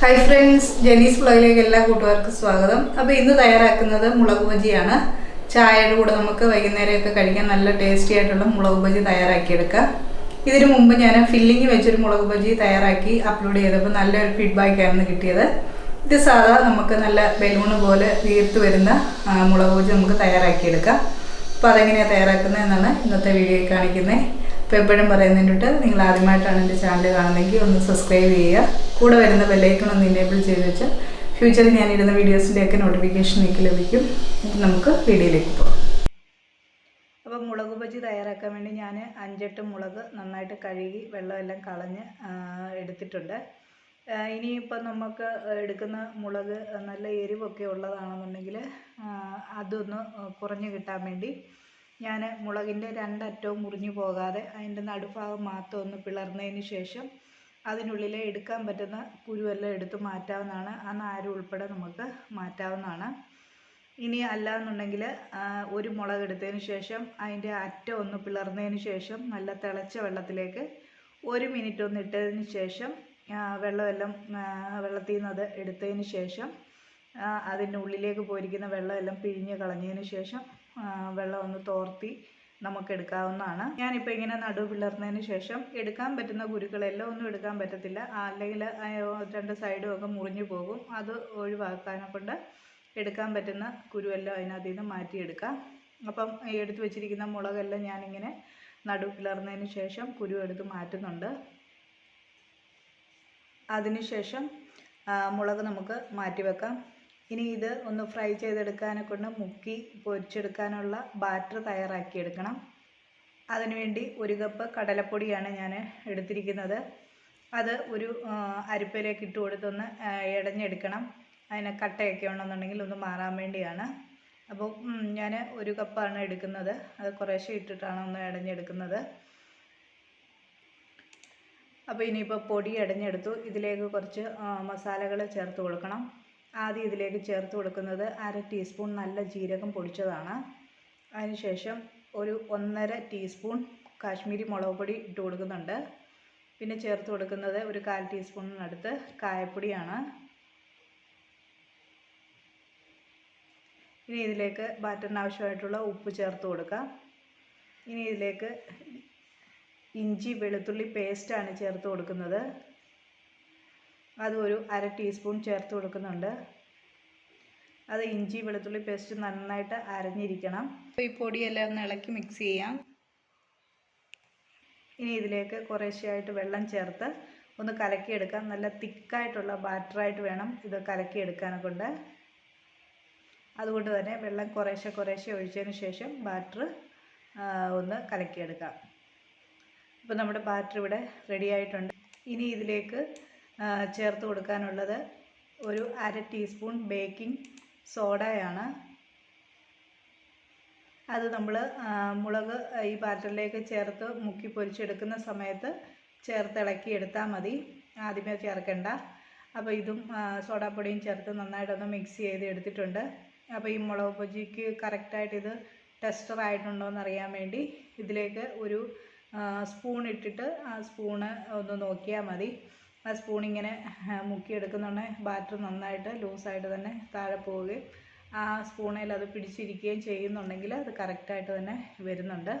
Hi friends ജെനീസ് ഫ്ലോയിലേക്ക് എല്ലാ കൂട്ടുകാർക്കും സ്വാഗതം. അപ്പോൾ ഇന്ന് തയ്യാറാക്കുന്നത് മുളക് ബജിയാണ്. ചായയുടെ കൂടെ നമുക്ക് വൈകുന്നേരമൊക്കെ കഴിക്കാൻ നല്ല ടേസ്റ്റി ആയിട്ടുള്ള മുളക് ബജി തയ്യാറാക്കിയെടുക്കാം. ഇതിനു മുമ്പ് ഞാൻ ഫില്ലിങ് വെച്ചൊരു മുളക് ബജി തയ്യാറാക്കി അപ്ലോഡ് ചെയ്തപ്പോൾ നല്ലൊരു ഫീഡ്ബാക്ക് ഫീഡ്ബാക്കായിരുന്നു കിട്ടിയത്. ഇത് സാധാ നമുക്ക് നല്ല ബലൂണ് പോലെ വീർത്ത് വരുന്ന മുളക് ബജി നമുക്ക് തയ്യാറാക്കിയെടുക്കാം. അപ്പോൾ അതെങ്ങനെയാണ് തയ്യാറാക്കുന്നത് എന്നാണ് ഇന്നത്തെ വീഡിയോയിൽ കാണിക്കുന്നത് അപ്പോൾ എപ്പോഴും പറയുന്നതിന്റെ നിങ്ങൾ ആദ്യമായിട്ടാണ് എന്റെ ചാനൽ കാണുന്നതെങ്കിൽ ഒന്ന് സബ്സ്ക്രൈബ് ചെയ്യുക. കൂടെ വരുന്ന ബെല്ലൈക്കൺ ഒന്ന് ഇനേബിൾ ചെയ്ത് വെച്ചാൽ ഫ്യൂച്ചറിൽ ഞാൻ ഇടുന്ന വീഡിയോസിന്റെയൊക്കെ നോട്ടിഫിക്കേഷൻ നിങ്ങൾക്ക് ലഭിക്കും. നമുക്ക് വീഡിയോയിലേക്ക് പോകാം. അപ്പോൾ മുളക് ബജി തയ്യാറാക്കാൻ വേണ്ടി ഞാൻ അഞ്ചെട്ട് മുളക് നന്നായിട്ട് കഴുകി വെള്ളമെല്ലാം കളഞ്ഞ് എടുത്തിട്ടുണ്ട്. ഇനിയിപ്പോൾ നമുക്ക് എടുക്കുന്ന മുളക് നല്ല എരിവൊക്കെ ഉള്ളതാണെന്നുണ്ടെങ്കിൽ അതൊന്ന് കുറഞ്ഞ് കിട്ടാൻ വേണ്ടി ഞാൻ മുളകിന്റെ രണ്ടറ്റവും മുറിഞ്ഞു പോകാതെ അതിന്റെ നടുഭാഗം മാത്രം ഒന്ന് പിളർന്നതിന് ശേഷം അതിനുള്ളിലെ എടുക്കാൻ പറ്റുന്ന കുരുവെല്ലാം എടുത്ത് മാറ്റാവുന്നതാണ്. ആ നാര് ഉൾപ്പെടെ നമുക്ക് മാറ്റാവുന്നതാണ്. ഇനി അല്ല എന്നുണ്ടെങ്കിൽ ഒരു മുളക് എടുത്തതിന് ശേഷം അതിന്റെ അറ്റം ഒന്ന് പിളർന്നതിന് ശേഷം നല്ല തിളച്ച വെള്ളത്തിലേക്ക് ഒരു മിനിറ്റ് ഒന്ന് ഇട്ടതിന് ശേഷം വെള്ളമെല്ലാം വെള്ളത്തിൽ നിന്ന് അത് എടുത്തതിന് ശേഷം അതിന്റെ ഉള്ളിലേക്ക് പോയിരിക്കുന്ന വെള്ളമെല്ലാം പിഴിഞ്ഞ് കളഞ്ഞതിന് ശേഷം വെള്ളം ഒന്ന് തോർത്തി നമുക്ക് എടുക്കാവുന്നതാണ്. ഞാനിപ്പോൾ ഇങ്ങനെ നടു പിളർന്നതിന് ശേഷം എടുക്കാൻ പറ്റുന്ന കുരുക്കളെല്ലാം ഒന്നും എടുക്കാൻ പറ്റത്തില്ല. അല്ലെങ്കിൽ രണ്ട് സൈഡും ഒക്കെ മുറിഞ്ഞു പോകും. അത് ഒഴിവാക്കാനെ കൊണ്ട് എടുക്കാൻ പറ്റുന്ന കുരുവെല്ലാം അതിനകത്ത് നിന്ന് മാറ്റിയെടുക്കാം. അപ്പം എടുത്തു വെച്ചിരിക്കുന്ന മുളകെല്ലാം ഞാനിങ്ങനെ നടു പിളർന്നതിന് ശേഷം കുരു എടുത്ത് മാറ്റുന്നുണ്ട്. അതിനുശേഷം മുളക് നമുക്ക് മാറ്റി വെക്കാം ഇനി ഇത് ഒന്ന് ഫ്രൈ ചെയ്തെടുക്കാനെ കൊണ്ട് മുക്കി പൊരിച്ചെടുക്കാനുള്ള ബാറ്റർ തയ്യാറാക്കിയെടുക്കണം. അതിനുവേണ്ടി ഒരു കപ്പ് കടലപ്പൊടിയാണ് ഞാൻ എടുത്തിരിക്കുന്നത്. അത് ഒരു അരിപ്പയിലേക്ക് ഇട്ട് കൊടുത്തൊന്ന് ഇടഞ്ഞെടുക്കണം അതിനെ കട്ടയൊക്കെ ഉണ്ടെന്നുണ്ടെങ്കിൽ ഒന്ന് മാറാൻ വേണ്ടിയാണ്. അപ്പോൾ ഞാൻ ഒരു കപ്പാണ് എടുക്കുന്നത്. അത് കുറേശ്ശെ ഇട്ടിട്ടാണ് ഒന്ന് ഇടഞ്ഞെടുക്കുന്നത് അപ്പോൾ ഇനിയിപ്പോൾ പൊടി ഇടഞ്ഞെടുത്തു ഇതിലേക്ക് കുറച്ച് മസാലകൾ ചേർത്ത് കൊടുക്കണം. ആദ്യം ഇതിലേക്ക് ചേർത്ത് കൊടുക്കുന്നത് അര ടീസ്പൂൺ നല്ല ജീരകം പൊടിച്ചതാണ്. അതിനുശേഷം ഒരു ഒന്നര ടീസ്പൂൺ കാശ്മീരി മുളക് പൊടി ഇട്ട് കൊടുക്കുന്നുണ്ട്. പിന്നെ ചേർത്ത് കൊടുക്കുന്നത് ഒരു കാൽ ടീസ്പൂണിനടുത്ത് കായപ്പൊടിയാണ്. ഇനി ഇതിലേക്ക് ബാറ്ററിന് ആവശ്യമായിട്ടുള്ള ഉപ്പ് ചേർത്ത് കൊടുക്കാം. ഇനി ഇതിലേക്ക് ഇഞ്ചി വെളുത്തുള്ളി പേസ്റ്റാണ് ചേർത്ത് കൊടുക്കുന്നത്. അത് ഒരു അര ടീസ്പൂൺ ചേർത്ത് കൊടുക്കുന്നുണ്ട്. അത് ഇഞ്ചി വെളുത്തുള്ളി പേസ്റ്റ് നന്നായിട്ട് അരഞ്ഞിരിക്കണം. അപ്പോൾ ഈ പൊടിയെല്ലാം ഒന്ന് ഇളക്കി മിക്സ് ചെയ്യാം. ഇനി ഇതിലേക്ക് കുറേശ്ശെയായിട്ട് വെള്ളം ചേർത്ത് ഒന്ന് കലക്കിയെടുക്കാം. നല്ല തിക്കായിട്ടുള്ള ബാറ്ററായിട്ട് വേണം ഇത് കലക്കിയെടുക്കാനൊക്കെ. കൊണ്ട് അതുകൊണ്ട് തന്നെ വെള്ളം കുറേശ്ശെ കുറേശ്ശെ ഒഴിച്ചതിന് ശേഷം ബാറ്റർ ഒന്ന് കലക്കിയെടുക്കാം. ഇപ്പോൾ നമ്മുടെ ബാറ്റർ ഇവിടെ റെഡി ആയിട്ടുണ്ട്. ഇനി ഇതിലേക്ക് ചേർത്ത് കൊടുക്കാനുള്ളത് ഒരു അര ടീസ്പൂൺ ബേക്കിംഗ് സോഡയാണ്. അത് നമ്മൾ മുളക് ഈ ബാറ്ററിലേക്ക് ചേർത്ത് മുക്കി പൊരിച്ചെടുക്കുന്ന സമയത്ത് ചേർത്ത് ഇളക്കി എടുത്താൽ മതി. ആദ്യമേ ചേർക്കണ്ട. അപ്പോൾ ഇതും സോഡാപ്പൊടിയും ചേർത്ത് നന്നായിട്ടൊന്ന് മിക്സ് ചെയ്ത് എടുത്തിട്ടുണ്ട്. അപ്പോൾ ഈ മുളക് ബജിക്ക് കറക്റ്റായിട്ട് ഇത് ടെസ്റ്റർ ആയിട്ടുണ്ടോ എന്ന് അറിയാൻ വേണ്ടി ഇതിലേക്ക് ഒരു സ്പൂൺ ഇട്ടിട്ട് ആ സ്പൂണ് ഒന്ന് നോക്കിയാൽ മതി. ആ സ്പൂൺ ഇങ്ങനെ മുക്കിയെടുക്കുന്നുണ്ടെങ്കിൽ ബാറ്റർ നന്നായിട്ട് ലൂസായിട്ട് തന്നെ താഴെ പോവുകയും ആ സ്പൂണിൽ അത് പിടിച്ചിരിക്കുകയും ചെയ്യുന്നുണ്ടെങ്കിൽ അത് കറക്റ്റായിട്ട് തന്നെ വരുന്നുണ്ട്.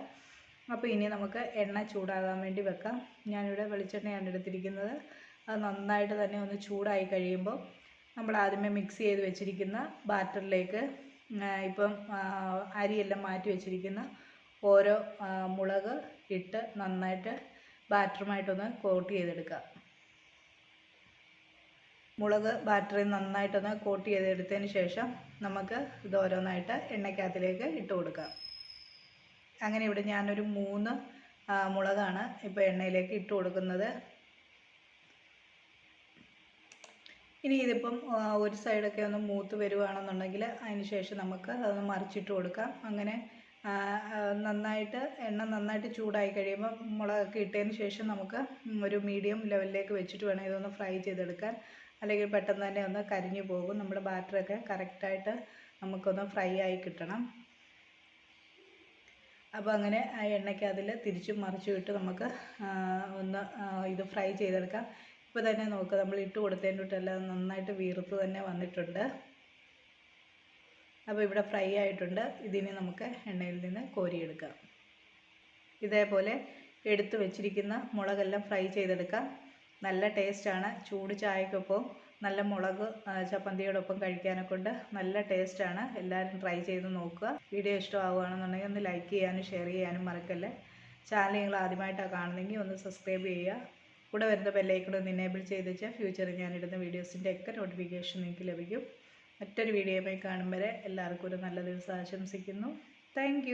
അപ്പോൾ ഇനി നമുക്ക് എണ്ണ ചൂടാകാൻ വേണ്ടി വെക്കാം. ഞാനിവിടെ വെളിച്ചെണ്ണയാണ് എടുത്തിരിക്കുന്നത്. അത് നന്നായിട്ട് തന്നെ ഒന്ന് ചൂടായി കഴിയുമ്പോൾ നമ്മൾ ആദ്യമേ മിക്സ് ചെയ്ത് വെച്ചിരിക്കുന്ന ബാറ്ററിലേക്ക് ഇപ്പം അരിയെല്ലാം മാറ്റി വെച്ചിരിക്കുന്ന ഓരോ മുളക് ഇട്ട് നന്നായിട്ട് ബാറ്ററുമായിട്ടൊന്ന് കോട്ട് ചെയ്തെടുക്കുക മുളക് ബാറ്ററി നന്നായിട്ടൊന്ന് കോട്ട് ചെയ്തെടുത്തതിന് ശേഷം നമുക്ക് ഇത് ഓരോന്നായിട്ട് എണ്ണയ്ക്കകത്തിലേക്ക് ഇട്ട് കൊടുക്കാം. അങ്ങനെ ഇവിടെ ഞാനൊരു മൂന്ന് മുളകാണ് ഇപ്പോൾ എണ്ണയിലേക്ക് ഇട്ട് കൊടുക്കുന്നത്. ഇനി ഇതിപ്പം ഒരു സൈഡൊക്കെ ഒന്ന് മൂത്ത് വരുവാണെന്നുണ്ടെങ്കിൽ അതിന് ശേഷം നമുക്ക് അതൊന്ന് മറിച്ചിട്ട് കൊടുക്കാം. അങ്ങനെ നന്നായിട്ട് എണ്ണ നന്നായിട്ട് ചൂടായി കഴിയുമ്പോൾ മുളകൊക്കെ ഇട്ടതിന് ശേഷം നമുക്ക് ഒരു മീഡിയം ലെവലിലേക്ക് വെച്ചിട്ട് വേണം ഇതൊന്ന് ഫ്രൈ ചെയ്തെടുക്കാൻ. അല്ലെങ്കിൽ പെട്ടെന്ന് തന്നെ ഒന്ന് കരിഞ്ഞു പോകും. നമ്മുടെ ബാറ്ററൊക്കെ കറക്റ്റായിട്ട് നമുക്കൊന്ന് ഫ്രൈ ആയി കിട്ടണം. അപ്പോൾ അങ്ങനെ ആ എണ്ണയ്ക്ക് അതിൽ തിരിച്ചും മറിച്ചും ഇട്ട് നമുക്ക് ഒന്ന് ഇത് ഫ്രൈ ചെയ്തെടുക്കാം. ഇപ്പോൾ തന്നെ നോക്കുക നമ്മൾ ഇട്ട് കൊടുത്തതിന്റെ തൊട്ടെല്ലാം നന്നായിട്ട് വീർത്ത് തന്നെ വന്നിട്ടുണ്ട്. അപ്പോൾ ഇവിടെ ഫ്രൈ ആയിട്ടുണ്ട്. ഇതിനെ നമുക്ക് എണ്ണയിൽ നിന്ന് കോരിയെടുക്കാം. ഇതേപോലെ എടുത്തു വെച്ചിരിക്കുന്ന മുളകെല്ലാം ഫ്രൈ ചെയ്തെടുക്കാം. നല്ല ടേസ്റ്റാണ് ചൂട് ചായക്കൊപ്പം നല്ല മുളക് ചപ്പന്തിയോടൊപ്പം കഴിക്കാനൊക്കെ ഉണ്ട്. നല്ല ടേസ്റ്റാണ് എല്ലാവരും ട്രൈ ചെയ്ത് നോക്കുക. വീഡിയോ ഇഷ്ടമാവുകയാണെന്നുണ്ടെങ്കിൽ ഒന്ന് ലൈക്ക് ചെയ്യാനും ഷെയർ ചെയ്യാനും മറക്കല്ലേ. ചാനൽ നിങ്ങൾ ആദ്യമായിട്ടാണ് കാണുന്നെങ്കിൽ ഒന്ന് സബ്സ്ക്രൈബ് ചെയ്യുക. കൂടെ വരുന്ന ബെല്ലൈക്കൺ ഒന്ന് എനേബിൾ ചെയ്ത് വെച്ചാൽ ഫ്യൂച്ചറിൽ ഞാനിടുന്ന വീഡിയോസിന്റെ ഒക്കെ നോട്ടിഫിക്കേഷൻ നിങ്ങൾക്ക് ലഭിക്കും. മറ്റൊരു വീഡിയോയുമായി കാണും വരെ എല്ലാവർക്കും ഒരു നല്ല ദിവസം ആശംസിക്കുന്നു. താങ്ക്